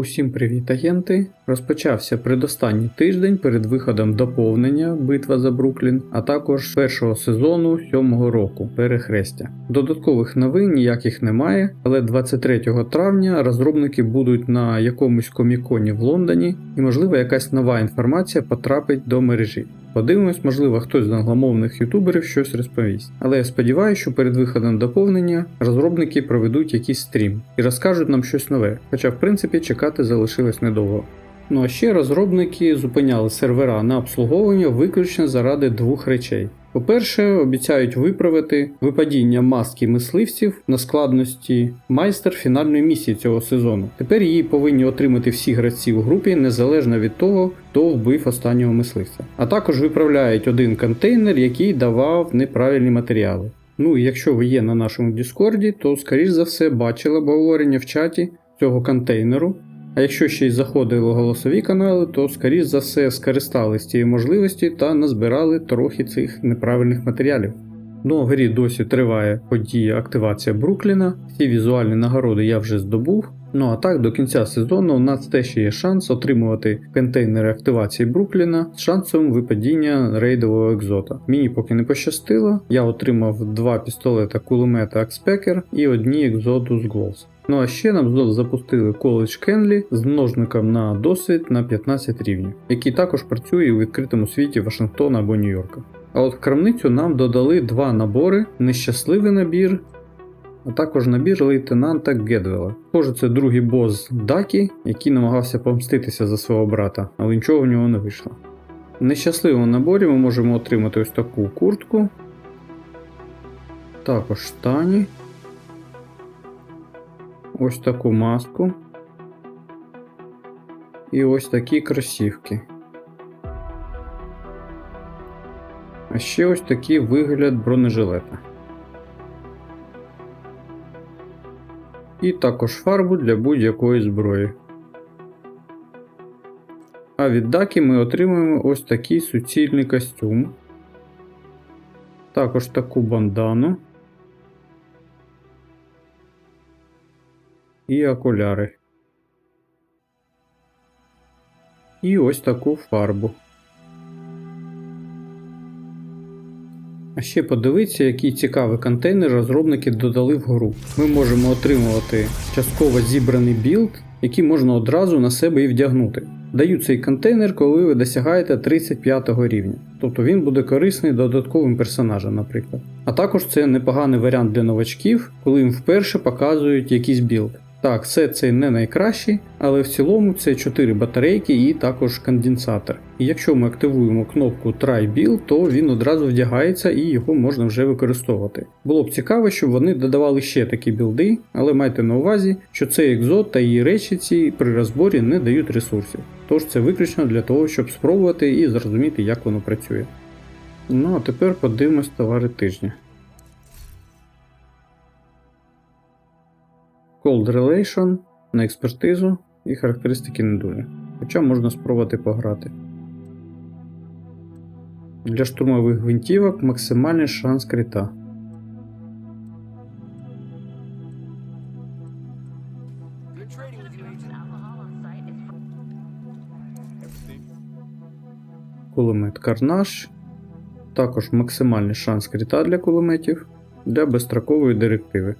Усім привіт, агенти! Розпочався предостанній тиждень перед виходом доповнення Битва за Бруклін, а також першого сезону сьомого року Перехрестя. Додаткових новин ніяких немає, але 23 травня розробники будуть на якомусь коміконі в Лондоні, і можливо якась нова інформація потрапить до мережі. Подивимось, можливо, хтось з англомовних ютуберів щось розповість. Але я сподіваюся, що перед виходом доповнення розробники проведуть якийсь стрім і розкажуть нам щось нове, хоча в принципі чекати залишилось недовго. Ну а ще розробники зупиняли сервера на обслуговування виключно заради двох речей. По-перше, обіцяють виправити випадіння маски мисливців на складності майстер фінальної місії цього сезону. Тепер її повинні отримати всі гравці у групі незалежно від того, хто вбив останнього мисливця. А також виправляють один контейнер, який давав неправильні матеріали. Ну і якщо ви є на нашому Діскорді, то скоріш за все бачили обговорення в чаті цього контейнеру. А якщо ще й заходили голосові канали, то скоріш за все скористались цієї можливості та назбирали трохи цих неправильних матеріалів. Ну, в грі досі триває подія активація Брукліна, всі візуальні нагороди я вже здобув. Ну а так до кінця сезону у нас теж є шанс отримувати контейнери активації Брукліна з шансом випадіння рейдового екзота. Мені поки не пощастило, я отримав два пістолета кулемета Акспекер і одні екзоту з Глоус. Ну а ще нам знов запустили коледж Кенлі з множником на досвід на 15 рівнів, який також працює у відкритому світі Вашингтона або Нью-Йорка. А от в крамницю нам додали два набори: нещасливий набір, а також набір лейтенанта Гедвела. Схоже, це другий бос Дакі, який намагався помститися за свого брата, але нічого в нього не вийшло. В нещасливому наборі ми можемо отримати ось таку куртку, також штані ось таку маску і ось такі кросівки. А ще ось такий вигляд бронежилета. І також фарбу для будь-якої зброї. А від Дакі ми отримуємо ось такий суцільний костюм. Також таку бандану. і окуляри. І ось таку фарбу. А ще подивіться, який цікавий контейнер розробники додали в гру. Ми можемо отримувати частково зібраний білд, який можна одразу на себе і вдягнути. Даю цей контейнер, коли ви досягаєте 35 рівня. Тобто він буде корисний додатковим персонажам, наприклад. А також це непоганий варіант для новачків, коли їм вперше показують якийсь білд. Так, все це не найкращий, але в цілому це 4 батарейки і також конденсатор. І якщо ми активуємо кнопку Try Build, то він одразу вдягається і його можна вже використовувати. Було б цікаво, щоб вони додавали ще такі білди, але майте на увазі, що цей екзот та її речі ці при розборі не дають ресурсів. Тож це виключно для того, щоб спробувати і зрозуміти, як воно працює. Ну а тепер подивимось товари тижня. Cold Relation на експертизу і характеристики не дуже. Хоча можна спробувати пограти. Для штурмових гвинтівок максимальний шанс крита. Кулемет Карнаж. Також максимальний шанс крита для кулеметів для безстрокової директиви.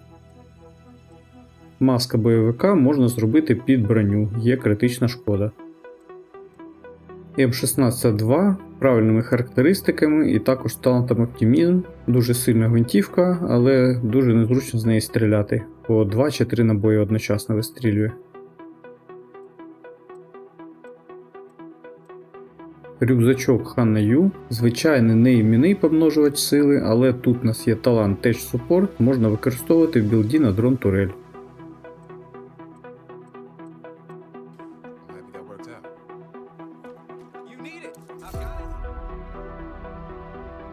Маска бойовика можна зробити під броню, є критична шкода. М16-2 правильними характеристиками і також талантом оптимізм. Дуже сильна гвинтівка, але дуже незручно з неї стріляти, по 2 чи 3 набої одночасно вистрілює. Рюкзачок Ханна Ю. Звичайний неіменний помножувач сили, але тут у нас є талант Tech Support, можна використовувати в білді на дрон турель.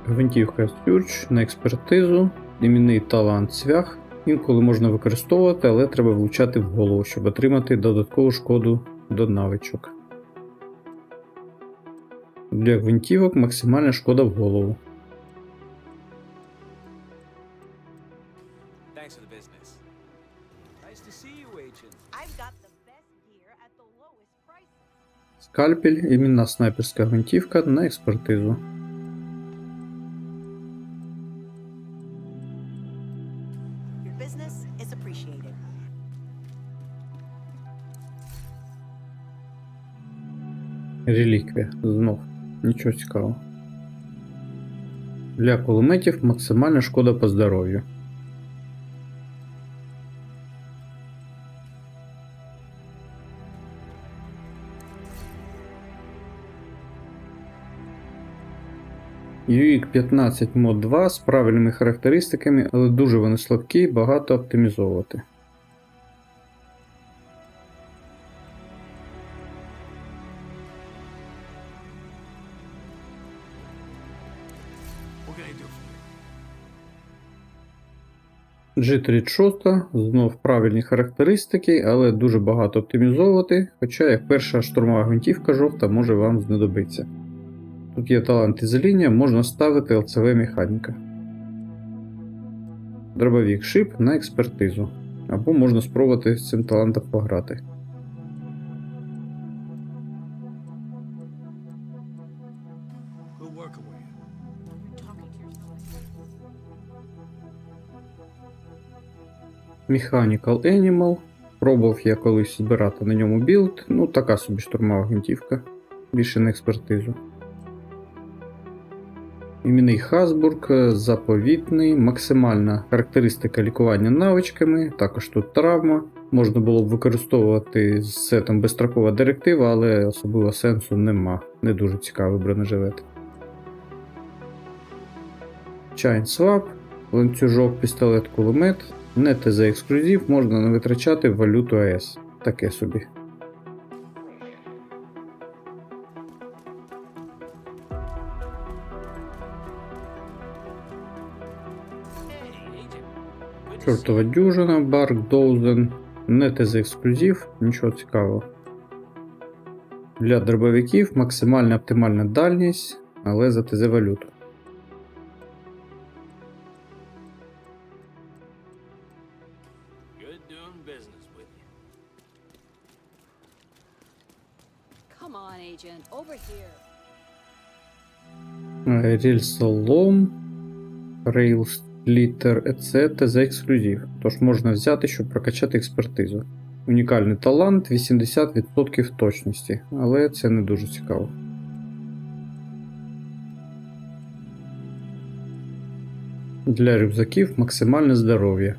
Гвинтівка Сюрч на експертизу, іменний талант цвях. Інколи можна використовувати, але треба влучати в голову, щоб отримати додаткову шкоду до навичок. Для гвинтівок максимальна шкода в голову. Скальпель, імінна снайперська гвинтівка на експертизу. Реліквія. Знов. Нічого цікавого. Для кулеметів максимальна шкода по здоров'ю. UIC 15 Mod 2 з правильними характеристиками, але дуже вони слабкі, багато оптимізовувати. G36 знов правильні характеристики, але дуже багато оптимізовувати, хоча як перша штурмова гвинтівка жовта може вам знадобитися. Тут є талант ізоління, можна ставити ЛЦВ механіка. Дробовік шип на експертизу. Або можна спробувати з цим талантом пограти. Mechanical Animal. Пробував я колись збирати на ньому білд. Ну, така собі штурмова гвинтівка. Більше на експертизу. Імінний Хасбург, е, заповітний, максимальна характеристика лікування навичками, також тут травма. Можна було б використовувати з сетом безстрокова директива, але особливо сенсу нема. Не дуже цікавий бронежилет. Chain Swap, ланцюжок, пістолет, кулемет. Не ТЗ ексклюзив, можна не витрачати валюту АЕС. Таке собі. Чортова дюжина, Барк, Доузен, не ТЗ ексклюзив, нічого цікавого. Для дробовиків максимальна оптимальна дальність, але за ТЗ валюту. Good doing business with you. Come on, Agent, over here. Рільсолом, Rails Litter, це ТЗ ексклюзив, тож можна взяти, щоб прокачати експертизу. Унікальний талант 80% точності, але це не дуже цікаво. Для рюкзаків максимальне здоров'я.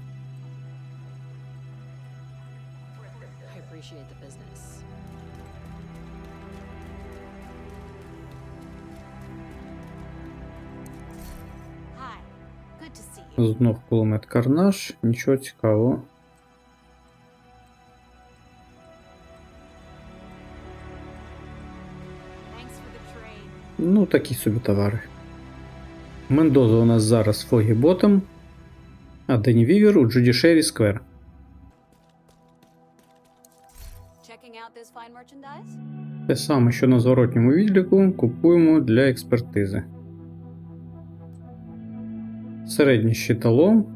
Знов кулемет Карнаж, нічого цікавого. Ну, такі собі товари. Мендоза у нас зараз Фогі Ботом, а Дені Вівер у fine merchandise? Те саме, що на зворотньому відліку, купуємо для експертизи. Середній щиталом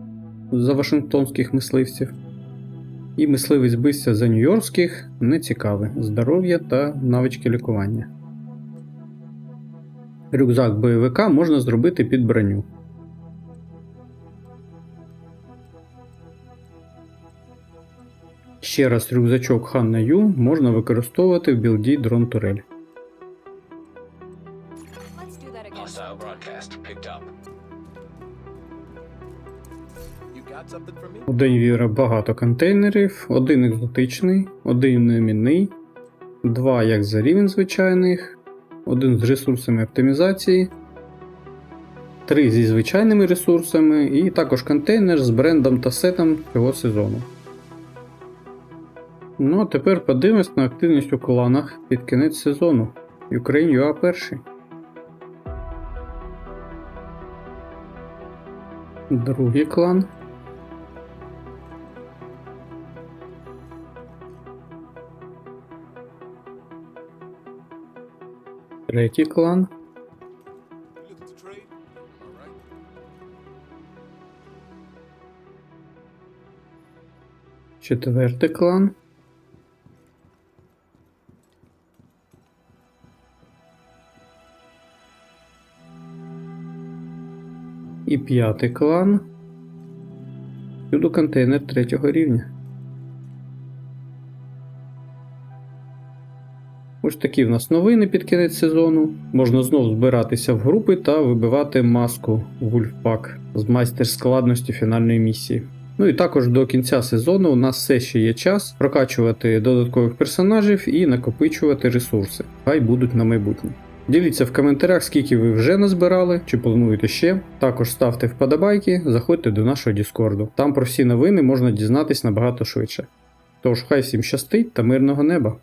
за вашингтонських мисливців. І мисливець бився за нью-йоркських не цікавий здоров'я та навички лікування. Рюкзак бойовика можна зробити під броню. Ще раз рюкзачок Ханна Ю можна використовувати в білді дрон турель. У День Віра багато контейнерів, один екзотичний, один немінний, два як за рівень звичайних, один з ресурсами оптимізації, три зі звичайними ресурсами, і також контейнер з брендом та сетом цього сезону. Ну а тепер подивимось на активність у кланах під кінець сезону. Ukraine UA перший. Другий клан. третій клан. Четвертий клан. І п'ятий клан. Сюди контейнер третього рівня. Ось такі в нас новини під кінець сезону. Можна знову збиратися в групи та вибивати маску Вульфпак з майстер складності фінальної місії. Ну і також до кінця сезону у нас все ще є час прокачувати додаткових персонажів і накопичувати ресурси. Хай будуть на майбутнє. Діліться в коментарях, скільки ви вже назбирали, чи плануєте ще. Також ставте вподобайки, заходьте до нашого Діскорду. Там про всі новини можна дізнатись набагато швидше. Тож, хай всім щастить та мирного неба!